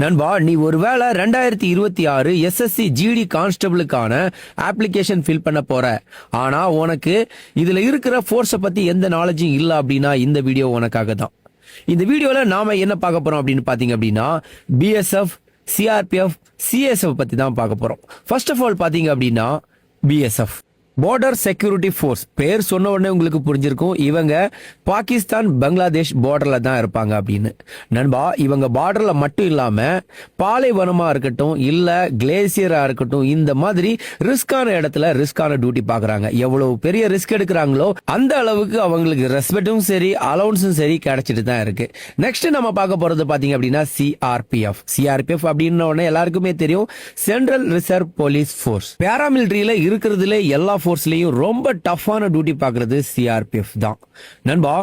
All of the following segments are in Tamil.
நண்பா நீ ஒருவேளை ரெண்டாயிரத்தி இருபத்தி ஆறு எஸ்எஸ்சி ஜிடி கான்ஸ்டபிளுக்கான அப்ளிகேஷன் ஃபில் பண்ண போற. ஆனா உனக்கு இதுல இருக்கிற ஃபோர்ஸை பத்தி எந்த நாலேஜும் இல்ல அப்படின்னா இந்த வீடியோ உனக்காக தான். இந்த வீடியோல நாம என்ன பார்க்க போறோம் அப்படின்னு பாத்தீங்க அப்படின்னா பிஎஸ்எஃப் சிஆர்பிஎஃப் சிஎஸ்எஃப் பத்தி தான் பார்க்க போறோம். ஃபர்ஸ்ட் ஆஃப் ஆல் பாத்தீங்க அப்படின்னா பிஎஸ்எஃப் பார்டர் செக்யூரிட்டி ஃபோர்ஸ் பேர் சொன்ன உடனே உங்களுக்கு புரிஞ்சிருக்கும். இவங்க பாகிஸ்தான் பங்களாதேஷ் பார்டர்ல தான் இருப்பாங்க அப்படின்னு. நண்பா இவங்க பார்டர்ல மட்டும் இல்லாம பாலைவனமா இருக்கட்டும் இல்ல கிளேசியரா இருக்கட்டும் இந்த மாதிரி ரிஸ்கான இடத்துல ரிஸ்கான டியூட்டி பாக்குறாங்க. எவ்வளவு பெரிய ரிஸ்க் எடுக்கிறாங்களோ அந்த அளவுக்கு அவங்களுக்கு ரெஸ்பெக்டும் சரி அலவுன்ஸும் சரி கிடைச்சிட்டு தான் இருக்கு. நெக்ஸ்ட் நம்ம பார்க்க போறது பாத்தீங்க அப்படின்னா சிஆர்பிஎஃப் சிஆர்பிஎஃப் அப்படின்ன உடனே எல்லாருக்குமே தெரியும். சென்ட்ரல் ரிசர்வ் போலீஸ் ஃபோர்ஸ் பேராமிலிட்டரியில இருக்கிறதுல எல்லா ஃபோர்ஸ்லயும் ரொம்ப டஃப்பான டியூட்டி பார்க்கறது சிஆர்பிஎஃப் தான். நண்பா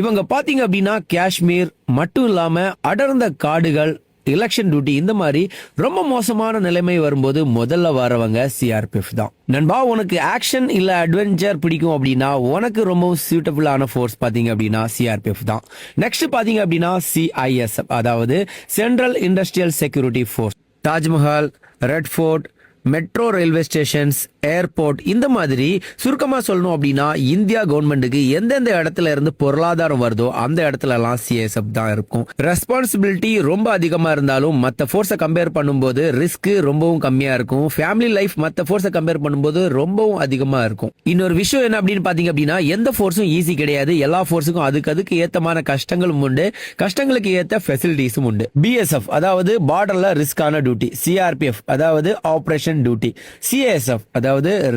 இவங்க பாத்தீங்க அப்படின்னா காஷ்மீர் மட்டும் இல்லாம அடர்ந்த காடுகள் எலெக்ஷன் டியூட்டி இந்த மாதிரி ரொம்ப மோசமான நிலைமை வரும்போது முதல்ல வரவங்க சிஆர்பிஎஃப் தான். நண்பா உனக்கு ஆக்ஷன் இல்ல அட்வென்ச்சர் பிடிக்கும் அப்படின்னா உனக்கு ரொம்ப சூட்டபிளான ஃபோர்ஸ் பாத்தீங்க அப்படின்னா சிஆர்பிஎஃப் தான். நெக்ஸ்ட் பாத்தீங்க அப்படின்னா சிஐஎஸ்எஃப் அதாவது central industrial security force Taj Mahal red fort metro railway stations airport இந்த மாதிரி சுருக்கமா சொல்லணும் அப்படின்னா இந்தியா கவர்மெண்ட்டுக்கு எந்தெந்த இடத்துல இருந்து பொருளாதாரம் வருதோ அந்த இடத்துல எல்லாம் சிஎஸ்எஃப் தான் இருக்கும். ரெஸ்பான்சிபிலிட்டி ரொம்ப அதிகமா இருந்தாலும் மற்ற ஃபோர்ஸை கம்பேர் பண்ணும்போது ரிஸ்க் ரொம்பவும் கம்மியாக இருக்கும். ஃபேமிலி லைஃப் மற்ற ஃபோர்ஸை கம்பேர் பண்ணும்போது ரொம்பவும் அதிகமாக இருக்கும். இன்னொரு விஷயம் என்ன அப்படின்னு பார்த்தீங்க அப்படின்னா எந்த ஃபோர்ஸும் ஈஸி கிடையாது. எல்லா ஃபோர்ஸுக்கும் அதுக்கு அதுக்கு ஏத்தமான கஷ்டங்களும் உண்டு. கஷ்டங்களுக்கு ஏற்ற ஃபெசிலிட்டிஸும் உண்டு. பிஎஸ்எஃப் அதாவது பார்டர்ல ரிஸ்கான டியூட்டி சிஆர்பிஎஃப் அதாவது ஆபரேஷன் டியூட்டி சிஎஸ்எஃப் அதாவது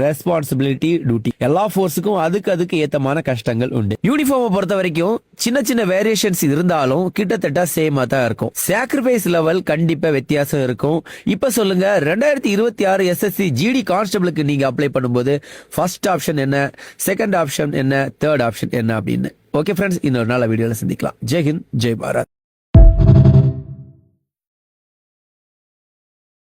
ரெஸ்பான்சிபிலிட்டி டியூட்டி எல்லா ஃபோர்ஸுக்கும் அதுக்கு அதுக்கு ஏத்தமான கஷ்டங்கள் உண்டு. யூனிஃபார்மை பொறுத்த வரைக்கும் சின்ன சின்ன வேரியேஷன்ஸ் இருந்தாலும் கிட்டத்தட்ட சேமா தான் இருக்கும். சாக்ரிஃபைஸ் லெவல் கண்டிப்பா வித்தியாசம் இருக்கும். இப்ப சொல்லுங்க ரெண்டாயிரத்தி இருபத்தி ஆறு எஸ்எஸ்சி ஜிடி கான்ஸ்டபிளுக்கு நீங்க அப்ளை பண்ணும்போது ஃபர்ஸ்ட் ஆப்ஷன் என்ன செகண்ட் ஆப்ஷன் என்ன தேர்ட் ஆப்ஷன் என்ன அப்படின்னு. ஓகே ஃப்ரெண்ட்ஸ் இன்னொரு நாள் வீடியோல சந்திக்கலாம். ஜெய் ஹிந்த் ஜெய் பாரத்.